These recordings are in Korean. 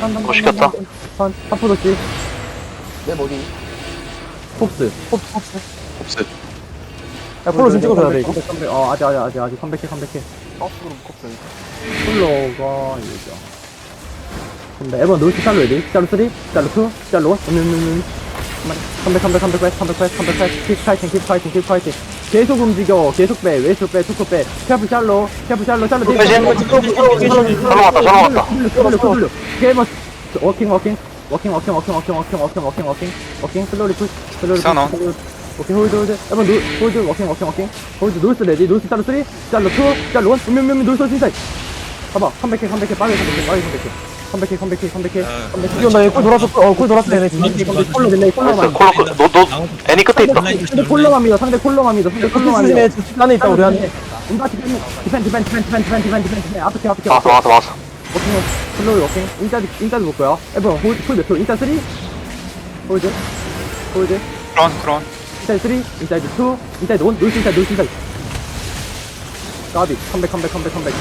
또 시켰다. 하프 도끼. 내 머리. 폭스. 폭스, 폭스. 곱슬. 야, 프로 좀 찍어줘야 돼. 이거. 컴백, 어, 아직, 아직, 아직, 아직. 컴백해, 컴백해. 버스로 묶었어요. 플로가, 이거죠. 근데 앨범 노이스 짤로 레디. 짤로 3, 짤로 2, 짤로 1. 음, 음, 음. 컴백, 컴백, 컴백, 컴백, 컴백, 컴백, 컴백, 킵 파이팅, 킵 파이팅, 킵 파이팅. 계속 움직여, 계속 빼, 왼쪽 빼, 투코 빼. 샤프 샬로, 샤프 샬로, 샬로. 대신. 샬로 왔다, 샬로 왔다. 1번 워킹 워킹 워킹 워킹 워킹 워킹 워킹 워킹 워킹 워킹 워킹 슬로리 풀 슬로리 풀 샤너. 워킹 홀드 홀드 1번 노, 홀드 워킹 워킹 워킹 홀드 노이스 레디 노이스 짤로 3 짤로 2 짤로 1 몇몇몇 노이스 인사이 봐봐 300킬 300킬 빠르게 300킬 빠르게 300킬 300킬 300킬 300킬 이거 나얘 돌았어. 어골 돌았어 얘네 콜로 됐네 콜로만 콜로 너너 애니 끝에 있다. 상대 콜로만 믿어 상대 콜로만 믿어 상대 콜로만 믿어 안에 있다. 우리 안에 디펜 디펜 디펜 디펜 디펜 디펜 디펜. 앞에 앞에 앞에 왔어 왔어 왔어. 워킹 슬로우 워킹 인사이드 인사이드 볼 거야 에버 홀드 홀드 투 인사이드 3 홀드? 홀드? 크론, 크론. 인사이드 3 인사이드 2 인사이드 1 노스 인사이드 노스 인사이드 가비. 컴백 컴백 컴백 컴백.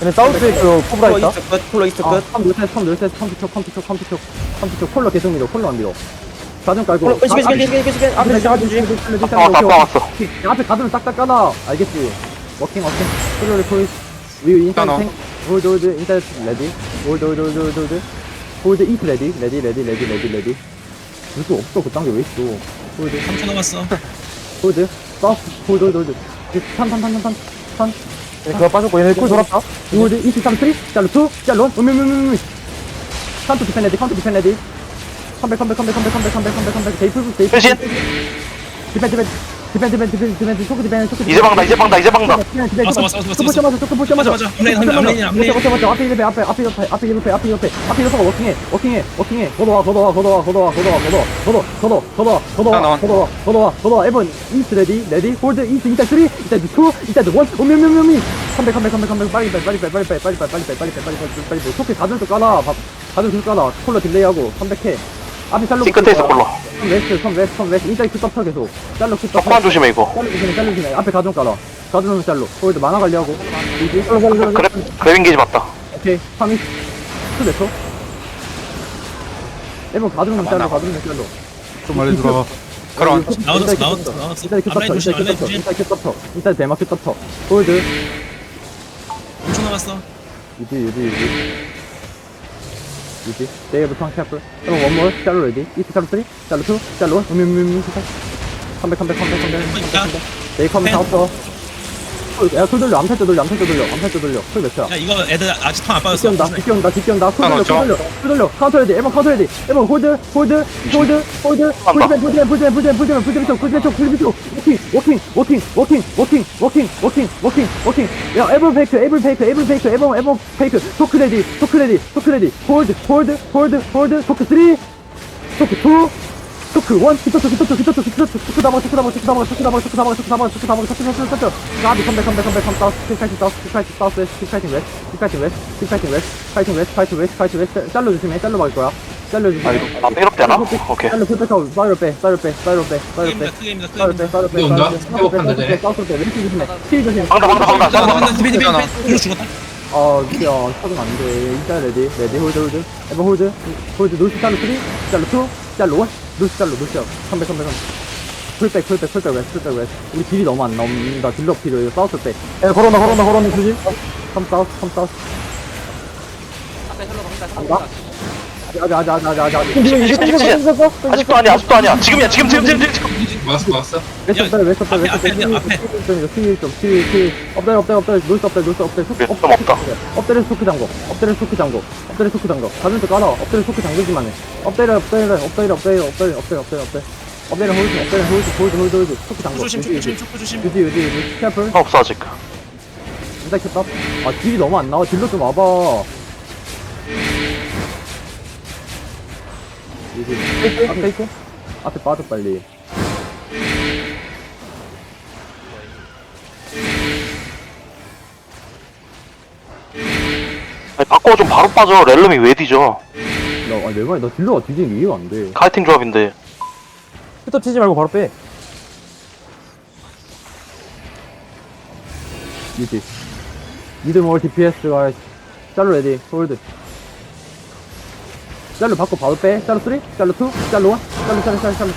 얘네 사우스에 그 코브라 있다 콜로 이스트 아, 컴 놀세스 컴 놀세스 컴퓨터 컴퓨터 컴퓨터 컴퓨터 콜로 계속 밀어. 콜로 안 밀어. 가정 깔고. 콜로 끄시게 끄시게 끄시게 끄시게 앞에 잡아주지. 아빠 왔어, 아빠 왔어. 야, 앞에 가슴을 싹싹 까놔. 알겠지? 워킹 워킹. 슬로리 포이스 위 까놔. 인사이드 탱 홀드 홀드 인사이드 레디 홀드 홀드 홀드 홀드 홀드 홀드 이트 레디 레디 레디 레디 레디 레디 줄수 없어? 그딴 게 왜 있어? 홀드 3초 남았어. 홀드 사우스 홀드 홀드 홀드 탄탄탄탄탄 탄 얘네 그거 빠졌고 얘네 콜 돌았다. 홀드 이트 3 3 짤로 2 짤로 1 음음음음. 카운트 디펜 레디 카운트 디펜 레디 컴백 컴백 컴백 컴백 컴백 컴백 컴백 컴백 데이프 데이프. 디펜 디펜 디펜 디펜 디펜 디펜 초크 디펜 초크 이제 방다, 이제 방다, 이제 방다. 왔어, 왔어, 왔어, 초크 보자마자 초크 보자마자 맞아, 맞아. 앞라인, 앞라인, 앞라인. 맞아 맞아 앞에 옆에 앞에 앞에 옆에 앞에 옆에 앞에 옆에 앞에 옆에 워킹해 워킹해 워킹해 걷어와 걷어와 걷어와 걷어와 걷어와 걷어 걷어 걷어 걷어 걷어와 나온. 걷어와 걷어와 걷어와 에번 이스트 레디 레디 홀드 이스트 인사이드 3 인사이드 2 인사이드 1 오미오미오미 컴백 컴백 컴백 컴백 빨리 빨리 빨리 빨리 빨리 빨리 빨리 빨리 빨리 빨리 빨리 빨리 빨리 빨리 초크 가든 또 까라 가든 또 까라 콜러 딜레이하고 컴백해 앞에 살로 이 끝에 있어, 콜로. 컴 웨스트 컴 웨스트 컴 웨스트. 인사이드 큐 터쳐 계속. 잘로 큐 터쳐 조금만 조심해, 이거. 잘로 조심해 잘로 조심해. 앞에 가든 깔아 가든 잘로 홀드 만화 관리하고. 이지 잘로 잘로 잘로 그래, 그래 인게이지 맞다. 오케이 3위 투 됐어? 에번 가든 잘로 가든 잘로 좀 말해주라 크론. 나왔어, 나왔어, 나왔어. 인사이드 큐 앞라인 터쳐 조심, 인사이드 큐 앞라인 터쳐 조심. 인사이드 큐 터쳐 인사이드 대마 큐 터쳐 홀드. 5초 남았어. 유지 유지 유지 유지 네이버 턴 캐플 그럼 원몰 짤로 레디 이트 짤로 3 짤로 2 짤로 1 음음음음. 컴백 컴백 컴백 컴백 컴백 컴백. 네이 컴백 다 없어 야쿨 돌려. 암살 때 돌려. 암살 때 돌려. 암살 때 돌려. 쿨 몇이야? 야, 이거 애들 아직 턴안 빠졌어. 뒷견다 뒷견다 뒷견다. 쿨 돌려 하나 쿨 돌려. 쿨 돌려. 카운터 레디 에번 카운터 레디 에번 홀드 홀드 홀드 홀드. 홀드맨 홀드맨 홀드맨 홀드맨 홀드맨 홀드맨 쪽 홀드맨 쪽 홀드맨 쪽. 워킹 워킹 워킹 워킹 워킹 워킹 워킹 워킹 야 에버 페이크 에버 페이크 에버 페이크 에버 에버 페이크. 토크 레디 토크 레디 토크 레디. 홀드 홀드 홀드 홀드. 토크 3 토크 2 토크 1 히토토 히토토 히토토 히토토 토크 다방 토크 다방 토크 다방 토크 다방 토크 다방 토크 다방 토크 다방 토크 다방 토크 다방 가비 컴백 컴백 컴백 컴백 사우스 킥 파이팅 사우스 킥 파이팅 사우스 웨스트 킥 파이팅 웨스트 킥 파이팅 웨스트 킥 파이팅 웨스트 파이팅 웨스트 파이팅 웨스트 파이팅 웨스트 잘로 조심해 잘로 막을 거야 잘로 조심해 아, 이거, 나 빼롭지 않아? 오케이. 잘로 풀백 하고 사이로 빼 사이로 빼 사이로 빼 사이로 빼 사이로 빼. 사이로 빼 온다? 회복한다, 빼 사우스 빼 왼쪽 조심해 킬 조심 방다, 방다, 방다. 디펜, 디펜, 잖아. 디펜. 이거 죽었다. 어, 이게, 어, 쳐도 안 돼. 일단 레디, 레디, 홀드, 홀드. 에버 홀드, 홀드, 노스 잘로 3, 잘로 2, 잘로 1, 루시 잘로 루시 잘 300, 300, 300. 풀백, 풀백, 풀백, 웨스, 풀백, 웨스. 우리 딜이 너무 안 나옵니다 딜러 필요해요. 싸웠을 때. 에, 걸어온다, 걸어온다, 걸어온다, 조심. 3 싸웠어, 3 싸웠어. 앞에 흘러갑니다. 안 가? 아직, 아직, 아직, 아직. 이거 이거 이거 이거 이거 아직도 아니야, 아직도 아니야. 지금이야, 지금, 지금, 지금, 지금. 막았어 막았어 웨스트 백, 웨스트 웨스트 백. 앞에, 앞에. 11점, 11점, 11, 11. 업다리, 업다리, 업다리. 업다리, 노스 업다리. 몇점 없다. 업다리 소크 잠궈. 업다리 소크 잠궈. 업다리 소크 잠궈. 가슴도 깔아. 업다리 소크 잠그기만 해. 업다리, 업다리, 업다리, 업다리, 업다리, 업다리, 업다리, 업다리. 업다리 홀드, 업다리 홀드, 홀드, 홀드, 홀드. 소크 잠궈. 조심, 조심, 조심, 조심. 유지, 유지, 유지. 캐플. 아, 없어, 아직. 진짜 켰다. 아, 딜이 너무 안 나와. 딜로 좀 와봐. 유지. 앞에 있고. 앞에 빠져, 빨리. 아니, 바꿔 좀 바로 빠져. 렐름이 왜 뒤져? 나, 아, 내 말이, 나 딜러가 뒤지는 게 이해가 안 돼. 카이팅 조합인데. 히터 치지 말고 바로 빼 유지. 미드 멀 DPS가 짤로 레디, 홀드. 짤로 바꿔 바로 빼. 짤로 3 짤로 2 짤로 1 짤로 짤로 짤로 짤로.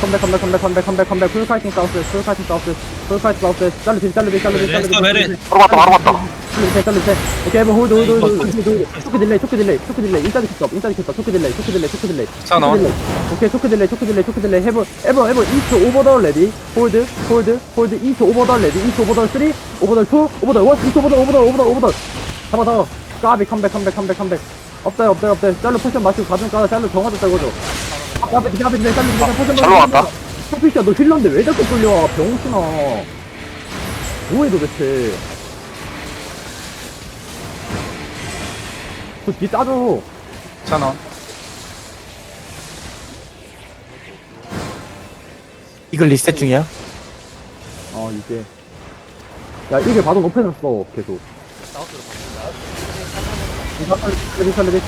컴백 컴백 컴백 컴백 컴백 컴백. 풀 파이팅 사우스 풀 파이팅 사우스 풀 파이팅 사우스. 짤로 딜 짤로 딜 짤로 딜 짤로 딜 렛츠고, 베리. 바로 봤다 바로 짤로 짤로 딜 오케이 에버 홀드 홀드 홀드 초크 딜레이 초크 딜레이 초크 딜레이. 인사이드 킥업 인사이드 킥업. 초크 딜레이 초크 딜레이 초크 딜레이. 딜레이. 오케이 초크 딜레이 초크 딜레이 초크 딜레이. 해버 에버 에버 이스 오버더 레디. 홀드 홀드 홀드. 이스 오버더 레디. 이스 오버더 3 오버더 2 오버더 1 이스 오버더 오버더 오버더 오버더 잡아 잡아. 까비 컴백 컴백 컴백 컴백 없어요 없어요 없어요 짤로 포션 마시고 가슴 까다 짤로 정화도 떨고줘 앞에 앞에 앞에 짤로 포션 잘로 왔다. 커피씨야 너 힐러인데 왜 자꾸 끌려 병신아 뭐해 도대체 그뒤 따줘 천원 이걸 리셋 중이야? 어 이게 야 이게 바로 높여놨어 계속 이거 레디 살레디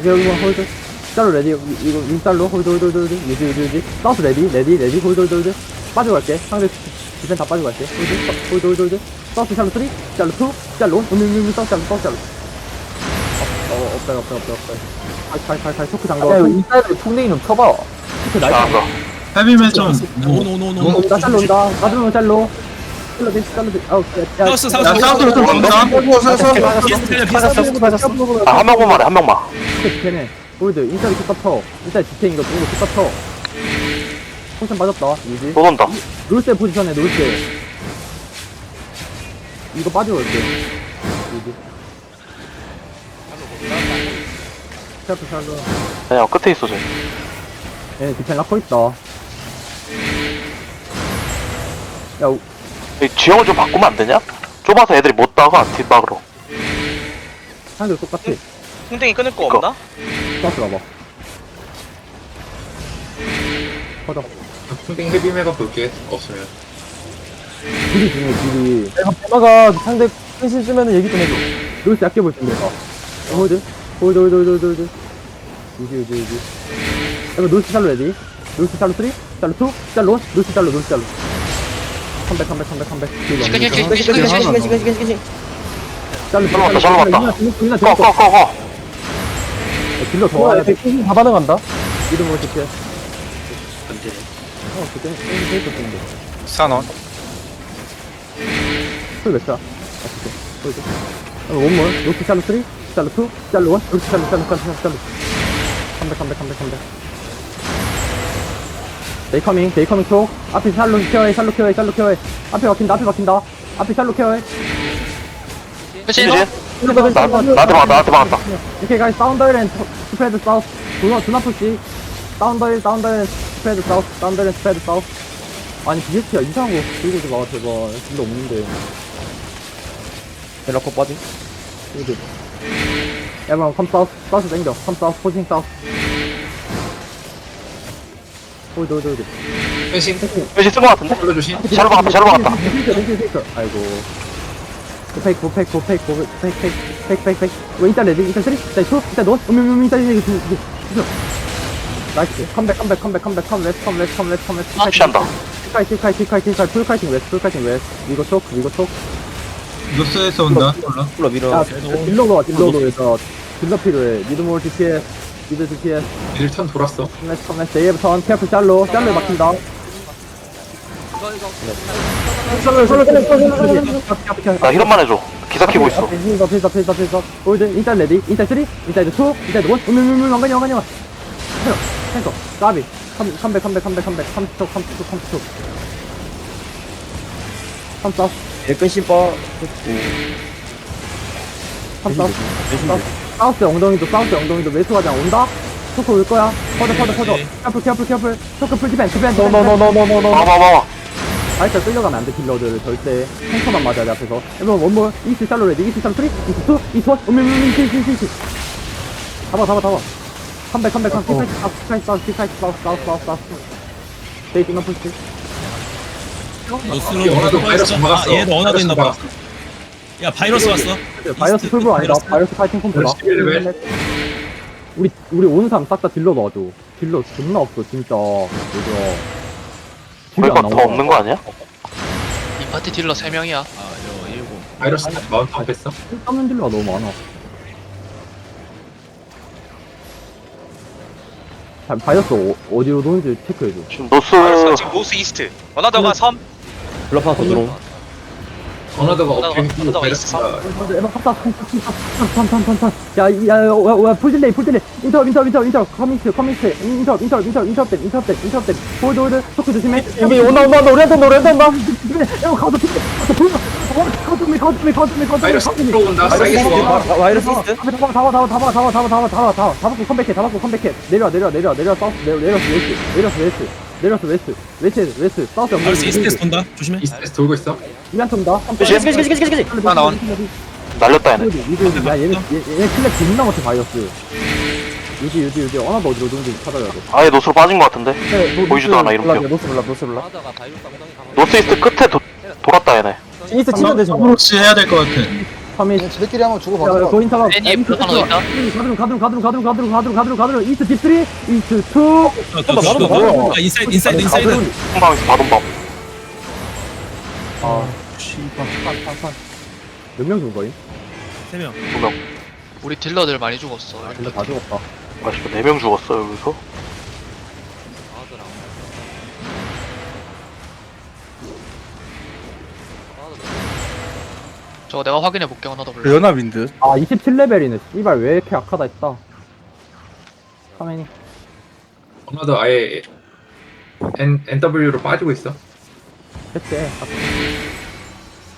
이제 여기 홀드 짤로 레디 이- 이거 윈짤로 홀드 홀드 홀드 홀드 유지 유지 유지 사우스 레디 레디 레디 홀드 홀드 홀드 빠져갈게 상대 디펜 다. 빠져갈게 홀드 홀드 홀드 홀드 사우스 짤로 3 짤로 2 짤로 음음음 사우스 짤로 사우스 짤로 어, 어 없다 없다 없다 없다 칼칼칼칼 초크 이거 인사이드 풍뎅이 좀 쳐봐. 초크 나이스 헤비맨 좀 노노노노 온다 짤로 온다 가드면 짤로 사우스 사우스 야, 사우스로 좀 온다 온다. 비슷해 아 한 명만 말해 한 명만 디펜에 홀드 인사이드 킥 쳐. 인사이드 디펜 이거 보고 킥 쳐. 포션 빠졌다. 유지. 또 온다 롤세 포지션에 롤세. 이거 빠져올게. 유지. 샤프 샬로. 그냥 끝에 있어 쟤 예, 디펜 락커 있다. 야, 우- 이 지형을 좀 바꾸면 안 되냐? 좁아서 애들이 못 따가 뒷박으로 상대 똑같아. 풍뎅이 끊을 거 이거. 없나? 스타트 가봐. 퍼져. 풍뎅 헤비 메가 볼게 없으면 딜이 중요해, 딜이. 내가 배마가 상대 펜신 쓰면은 얘기 좀 해줘. 롤스 아껴볼 텐데, 어. 홀드, 홀드, 홀드, 홀드, 홀드, 홀드. 유지, 유지, 유지. 이거 롤스 샬로 레디. 롤스 샬로 3, 샬로 2, 샬로 1, 롤스 샬로, 롤스 샬로. 컴백, 컴백, 컴백, 컴백. 시간 시간 시간 시간 시간 시간 시간 시간 샬로, 잘로 왔다, 잘로 왔다. 이나 꺼 딜러 꺼 꺼꺼 딜러 더 와, 와야 돼. 다 반응한다. 이름으로 줄게. 어, 그때, 페이스 텐데. 천원 풀 몇 차? 아, 진짜. 홀드. 원몰. 롤스 샬로 3, 샬로 2, 샬로 1, 롤스 샬로, 샬로, 샬로, 샬로, 샬로. 컴백, 컴백, 컴백, 컴백. 데이 커밍, 데이 커밍 쪽. 앞에 샬로 케어해, 샬로 케어해, 샬로 케어해. 앞에 막힌다, 앞에 막힌다. 앞에 샬로 케어해. 나, 나한테 막았다 나한테 막았다 오케이, 가이, 사운더 앤 스프레드 사우스. 두나, 두나 푸시. 사운더 앤 스프레드 사우스. 사운더 앤 스프레드 사우스. 아니, BST야. 이상한 거 들고 오지 마, 제발. 진짜 없는데. 빠지. 이게. everyone come south, south 땡겨, come south, 포징 south. 홀드, 홀드, 홀드. 펜싱 왠지 쓴거 같은데? 올려주신 잘 박았다 잘 박았다. 아이고. 고팩, 고팩, 고팩, 고팩, 팩, 팩, 팩, 팩, 팩. 왜 일단 레디, 일단 쓰리, 일단 투, 일단 원, 음, 음, 음, 일단 두, 두, 두. 나이스. 컴백, 컴백, 컴백, 컴백, 컴, 렛츠, 컴, 렛츠, 컴, 렛츠, 컴, 렛츠. 푸시한다 킬카이, 킬카이, 킬카이, 킬카이, 풀 카이팅 웨스트, 풀 카이팅 웨스트. 이거 촉, 이거 촉. 노스에서 온다 불러 밀어. 야, 딜러로 와, 딜러로 해서. 딜러 필요해. 미드몰 DPS, 미드 DPS. 1턴 돌았어. 컴레스 컴레스 제이부터 언캐프 짤로 짤로 막힌다. 나 힐업만 해줘. 기사 키고 있어. 필더 필더 필더 필더 홀드 인사이드 레디 인사이드 3 인사이드 2 인사이드 1 음음음 왕관이 왕관이 왕 탱커 까비. 컴- 컴백 컴백 컴백 컴백. 30초 30초 30초 34 일끈 빠. 34 사우스 엉덩이도 사우스 엉덩이도 매수 가장 온다 초크 올 거야 퍼져 퍼져 퍼져 오케이. 캐플 캐플 캐플 초크 풀 디펜 디펜 디펜. 너너너너너너너. 봐봐봐 아이차 끌려가면 안 돼, 딜러들. 절대. 탱커만 맞아야 돼, 앞에서. 여러분, 원몰. 이스 샬로 레디, 이스 샬로 3, 이스 2, 이스 1, 음음음 이스, 이스, 이스, 이스. 잡아, 잡아, 잡아. 컴백, 컴백, 컴백, 컴백, 사우스, 사우스, 사우스, 사우스, 사우스, 사우스, 사우스. 데이트 나 푸시. 노스로 얘도 원하도 있나 봐. 야 바이러스 왔어. 바이러스 풀브 아니다. 바이러스 파이팅. 바이러스 레벨. 우리, 우리 오는 사람 싹 다 딜러 넣어줘. 딜러 존나 없어, 진짜. 뭐죠. 우리가 더 없는 거 아니야? 이 파티 딜러 3명이야. 아 이거 일곱. 바이러스 마운트 안 뺐어 땀는 딜러가 너무 많아. 바- 바이러스 어, 어디로 도는지 체크해줘. 지금 노스 지금 노스 이스트 어나더가 섬더 들어 어나더가- 업행 어나더가 있어. 야야야 풀딜레이 풀딜레이 인터 인터 인터 인터 커미트 커미트 인터 인터 인터 인터 때 인터 때 인터 때 홀드 홀드 토크 조심해 여기 온다 온다 온다 우리한테 온다 우리한테 온다. 야 가서 피해 가서 미 가서 미 가서 미 바이러스 들어온다 사이즈 와 바이러스 이스트. 잡아 잡아 잡아 잡아 잡아 잡아 잡아 잡아 잡아 잡고 컴백해 잡고 컴백해 내려 내려 내려 내려 사우스 내려 내려서 웨스트 내려서 웨스트 내려서 웨스트 웨스트 웨스트 사우스 바이러스 이스트에서 돈다. 조심해. 이스트에서 돌고 있어 이한테 온다 그치 그치 그치 그치 그치. 하나 원. 날렸다 얘네 야 얘네 얘- 얘네 클랩 존나 못해 바이러스 유지 유지 유지 어나도 어디로 오는지 찾아야 돼 아예 노스로 빠진 것 같은데 네, 노- 보이지도 않아 이름 몰라 노스 몰라 노스 몰라. 노스 이스트 끝에 도, 돌았다 얘네 이스트 치면 되지 뭐. 아무렇지 해야 될 것 같아. 카미 지들끼리 한번 주고 야, 받아. 고인 타봐. 애니 블록 하나 있다. 가드름, 가드름, 가드름, 가드름, 가드름, 가드름, 가드름, 가드름. 이스트 딥3, 이스트 2. 나도 나도. 아, 인사이드 인사이드 인사이드. 풍방에서 바돈밤 아, 몇명 죽은 거임? 세 명. 두명 우리 딜러들 많이 죽었어. 근데 다 죽었다. 아 씨발 네명 죽었어 여기서 저거 내가 확인해 볼게 어나더 블록. 그 연합인 듯 아, 27레벨이네. 씨발, 왜 이렇게 악하다 했다. 카메니. 어나더 아예 N, NW로 빠지고 있어 됐지.